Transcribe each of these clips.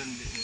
جنبه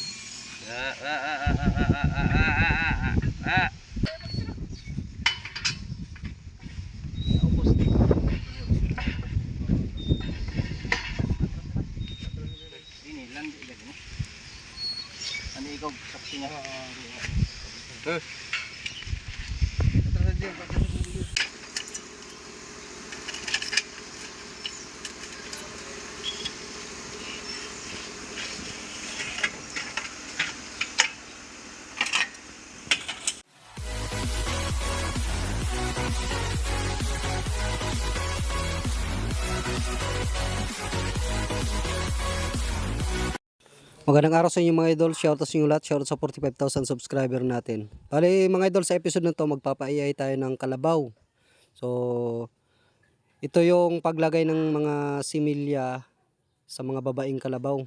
Magandang araw sa inyo mga idol. Shoutout sa inyo lahat. Shoutout sa 45,000 subscriber natin. Bali mga idol sa episode na to magpapaiyay tayo ng kalabaw. So ito yung paglagay ng mga similya sa mga babaeng kalabaw.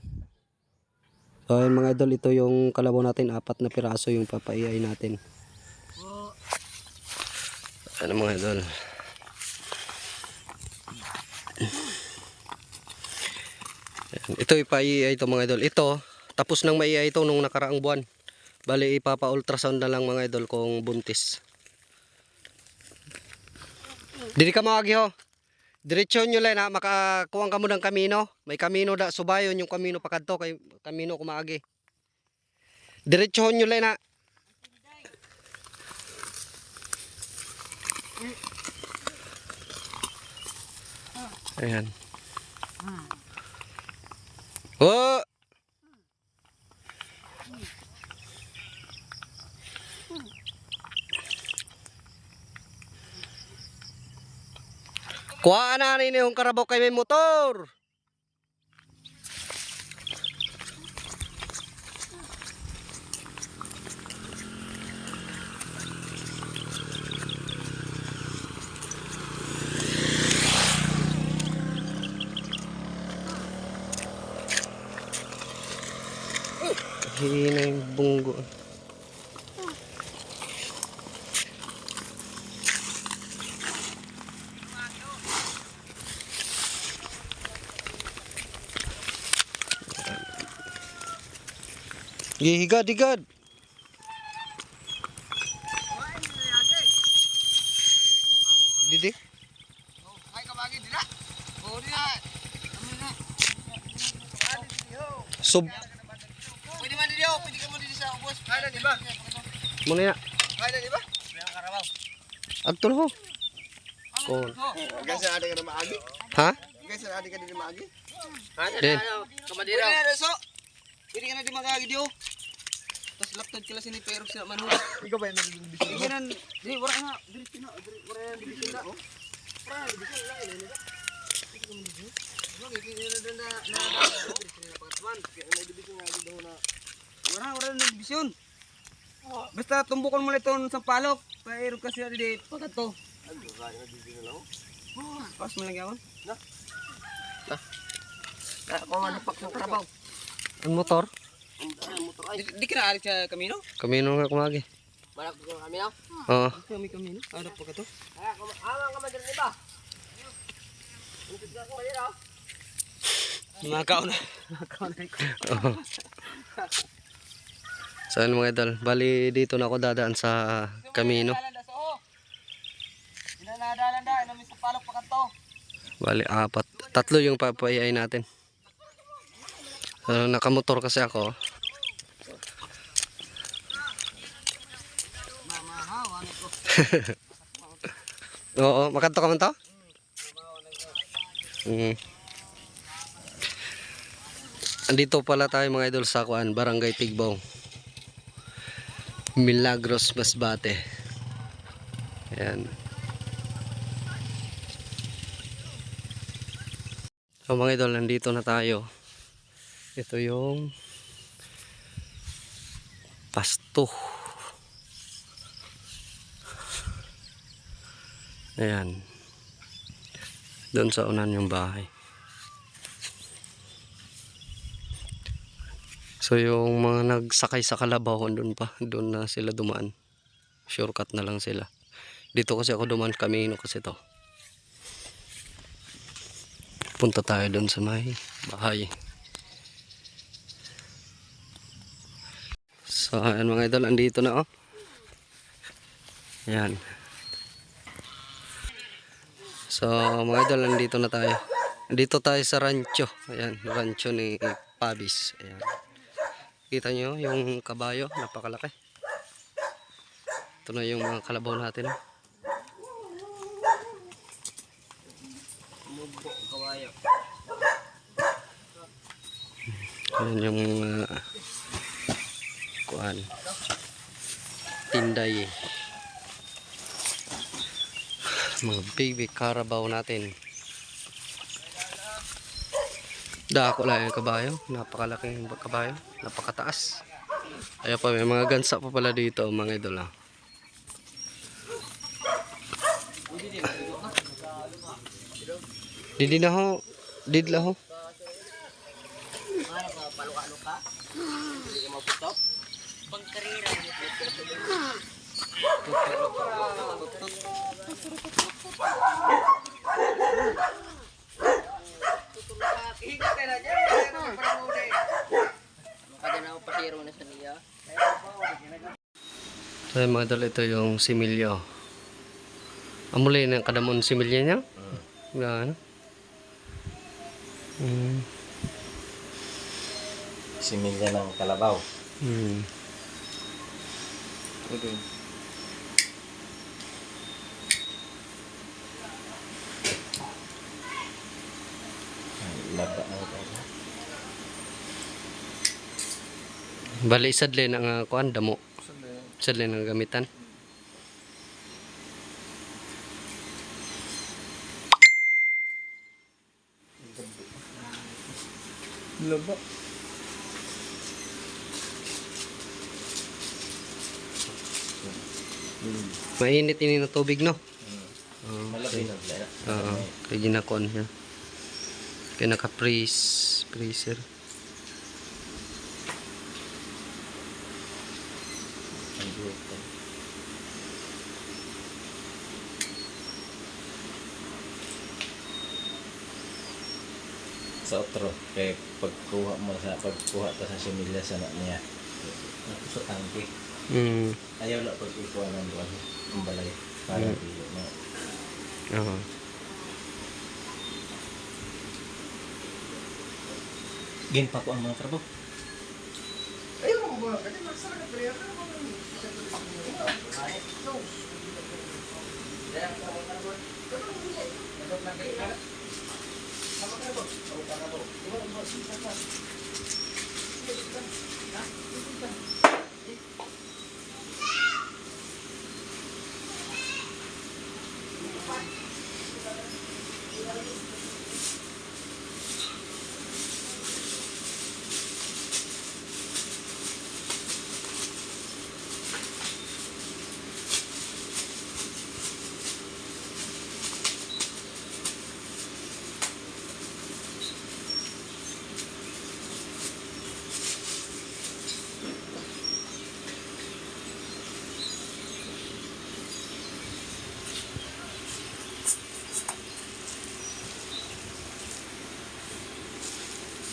So ayun mga idol, ito yung kalabaw natin. Apat na piraso yung papaiyay natin. Ano mga idol? Ito ipaiiyay ito mga idol. Ito, tapos nang maiiyay ito nung nakaraang buwan. Bali ipapa-ultrasound na lang mga idol kung buntis. Dili ka mawagi ho. Diretso nyo lang ha, makakuwang ka mo ng kamino. May kamino da, subayon yung kamino pakadto kay kamino kumaagi. Diretso nyo lang ha. Ayan. Oh! Kuha na rin yung karabaw kay may motor. Hina yung bunggo. Gihigad, higad. Didi. Na. Sub. Pwede man dito, pwede ka mo dito sa ubos. Kaya na, di ba? Muna ya. Kaya na, di ba? Bilang karabaw. Agtol ho. Cool. Guys, sa ating ka na maagi. Ha? Guys, sa ating ka na maagi. Din. Kamadira. Pwede na, so. Pwede ka na di magagi diyo laktad kila sini pero sila manhus. Ikaw ba yung nagiging bisyo? Ikaw nan, di, wala na, diri pina, diri, wala na, diri pina. Wala na, diri pina, wala na, wala na, wala na, division. Basta tumbukan mo nito sa palok, pero kasi di pagkato. Pas mo lang yawan. Na. Na. Na, ako nga napakong trabaw. Ang motor? Ang motor? Di, di ka naalit sa kamino? Kamino nga kumagi. Balak ko ng kamino? Oo. Kami kamino? Ano pa ka to? Amang ka madrin iba. Nakaw na. Nakaw na ko. Oo. So ano mga idol, bali dito na ako dadaan sa Camino. Pinanadalan da, inamin sa palok pa to. Bali apat. Tatlo yung papayay natin. So, nakamotor kasi ako. Oo, makanto ka man to? Mm. Andito pala tayo mga idol sa kuan, Barangay Tigbaw. Milagros Masbate. Ayan. So mga idol, nandito na tayo. Ito yung pasto. Ayan. Doon sa unan yung bahay. So yung mga nagsakay sa kalabaw doon pa, doon na sila dumaan. Shortcut na lang sila. Dito kasi ako dumaan kamino kasi to. Punta tayo doon sa may bahay. So, ayan mga idol, andito na oh. Ayan. So, mga idol, andito na tayo. Andito tayo sa rancho. Ayan, rancho ni Pabis. Ayan. Kita nyo yung kabayo, napakalaki. Ito na yung mga kalabaw natin. oh. Mubo, kawayo. Ayan yung mga kuan. Tinday. Mga baby carabao natin. Dako lang yung kabayo. Napakalaking kabayo. Napakataas. Ayan pa, may mga gansa pa pala dito, mga idol. ah. Didi na ho. Didi la ho. Ano ka, paluka-ano ka? Hindi ka maputok? Pangkarira. Na na na. So yung mga idol, ito yung similyo. Amuli ng kadamon similyo niya? Yan. Mm. Similya ng kalabaw. Mm. Laba na ito. Bali, isadli na nga kuan, damo. Isadli na gamitan. Laba. Mainit ini na tubig, no? Malaki na pala. Oo. Kaya ginakuan siya. Kaya naka-freeze, freezer. Ang buto. Sa kaya pagkuha mo sa pagkuha ta sa similya sa anak niya. Sa tangke. Mm. Ayaw na pag-ikuha ng buwan. Ang balay. Para Mm. dilo na. Oo. Gin pa ko ang mga trabaho. Ha?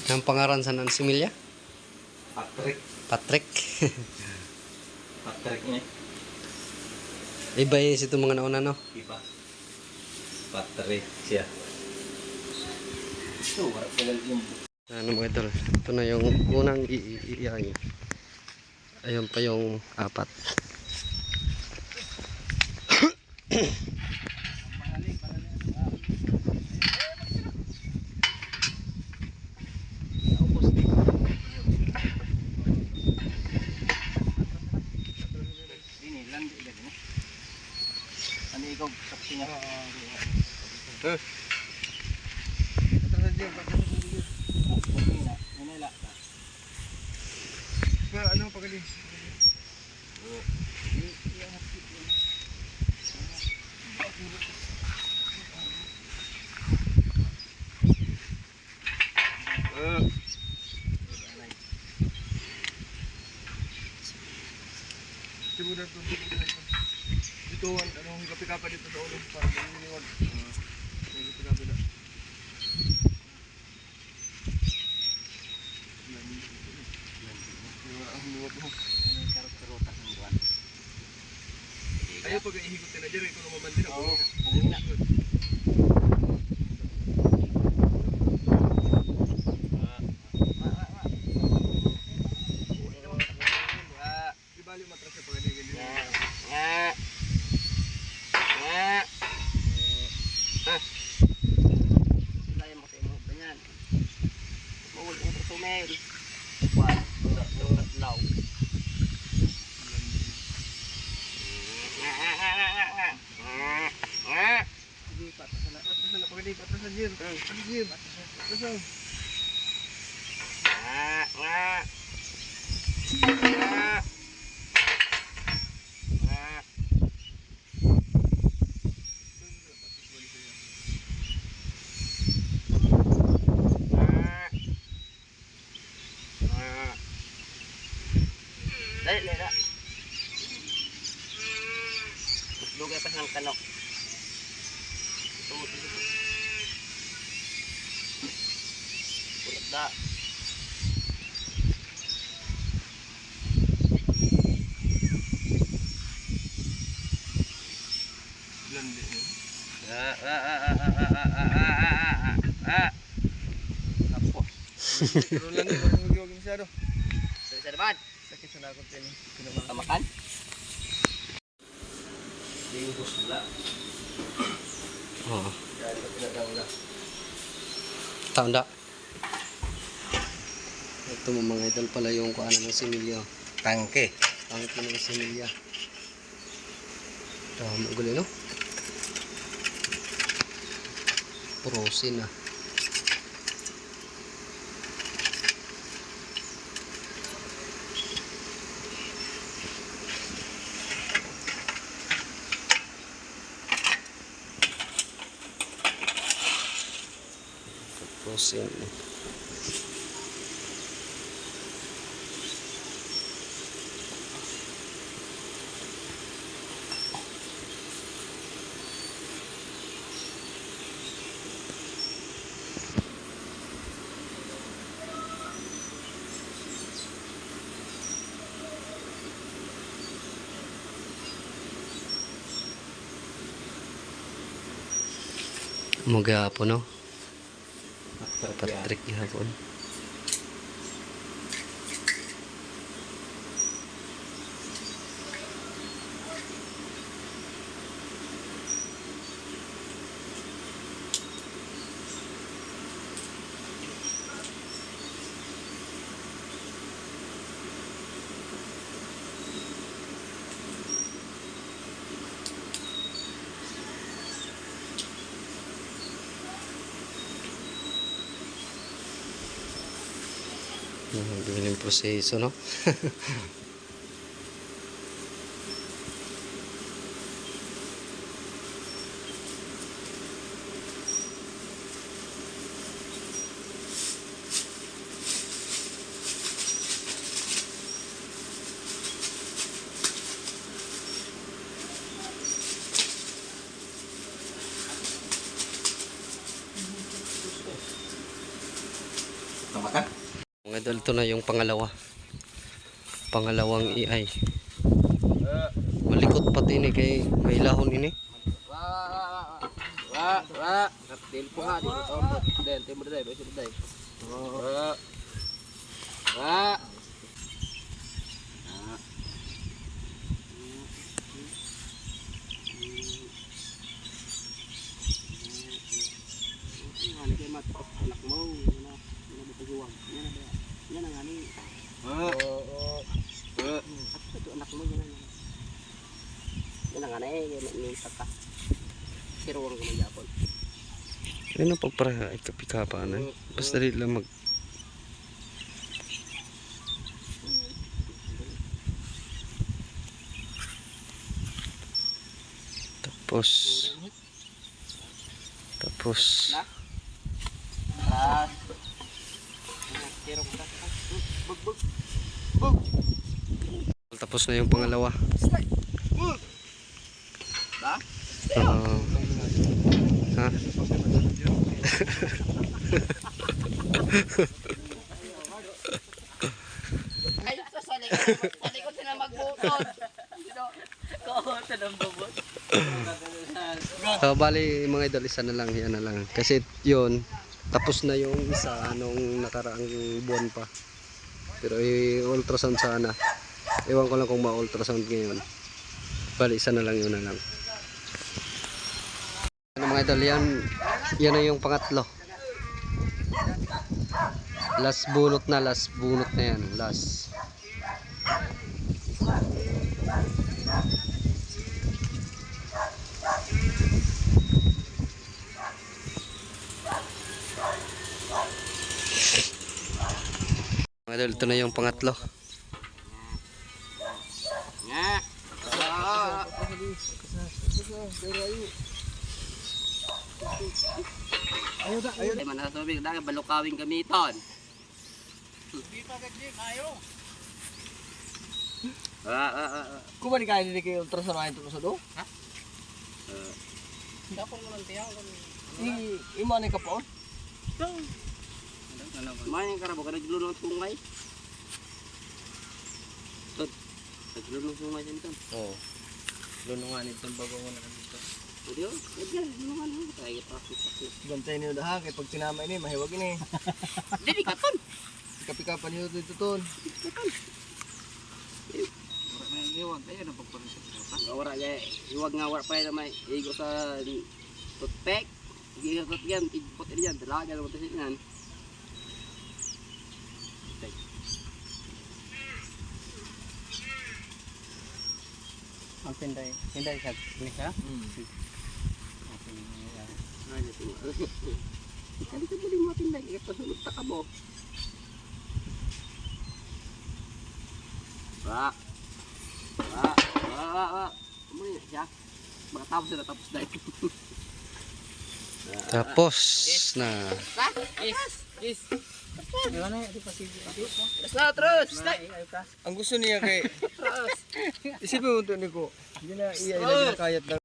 Ang pangaran sa nan similya? Patrick. Patrick. Patrick niya. Iba yun ito mga nauna, no? Iba. Patrick siya. Ito, wala pala yung Ano mga idol, ito na yung unang iiyain. Ayun pa yung apat. Ini, landi ka din. Ano ikaw, saksi niya? Ano pagaling? Sibulan to, sibulan to dito, anong higapikapa dito sa ulo para lumiliwag. Uh, higapikapa na. Ayaw pag ihigot na dyan, ikaw naman din. Ah. Tapos. Pero landi. Huwag huwag masyado. Sa sa naman. Sakit sa nakot yan. Tamakan. Lingkos na. Oo. Kaya ito pinagawla. Tanda. Ito mo mga idol pala yung kuana ng similya. Tangke. Tangki ng similya. Dami gulo no? frozen ah. frozen. Prosin. Magahapon no? Patrick gihapon. Yung galing proseso, no? idol na yung pangalawa. Pangalawang AI malikot pati ni eh, kay may lahon ini eh. wa wa reptil ko ha dito to reptil mo. Dai ba dai wa wa. Pero wala naman yapon. Ano pagpara ay kapikapanan? Eh. Basta rin lang mag Tapos Tapos Tapos na yung pangalawa. Ba? Uh, Ah? Ay, sa likod. Sa likod sila magbukod. So bali mga idol isa na lang yan na lang. Kasi yun tapos na yung isa nung nakaraang buwan pa. Pero i-ultrasound sana. Ewan ko lang kung ma-ultrasound ngayon. Bali isa na lang yun na lang. Mga idol yan, yan na yung pangatlo. Last bunot na, last bunot na yan, last. Mga idol, ito na yung pangatlo. Nga. Ayun na, ayun. Ay, manasabing dahil balukawing gamiton. Ah, ah, ah, ah. Kumain kain ni kay ultrasound ay tulo sa do. Ah. Dapat mo lang tiyaw. I imane ka pa. Main ka rabo ka naglulong at tungay. Tod. Naglulong at tungay dito. Oo. Lunungan itong bago mo na dito. Pwede yun. Pwede yan. Naglulungan mo. Kaya practice practice. Gantay niyo daha kay pag tinama ini mahiwag ini. Dili ka ton. Kapikapan niyo dito ton. Wala niya. Iwag nga wala pa yun na may igo sa toothpick. Gigagot yan. Tigpot yan. Dalaga naman ito yan. Ang tinday. Tinday sa ni siya. Kali ka muli mo tinday. Kaya pasulot ta ka mo. Wak. Wak. Wak. Wak. Wak. Muli na siya. Mga tapos na tapos na. Tapos na. Is. Ano na di pa sige. Let's na! Ang gusto niya kay Isipin mo to ni ko. Hindi na iya kayat na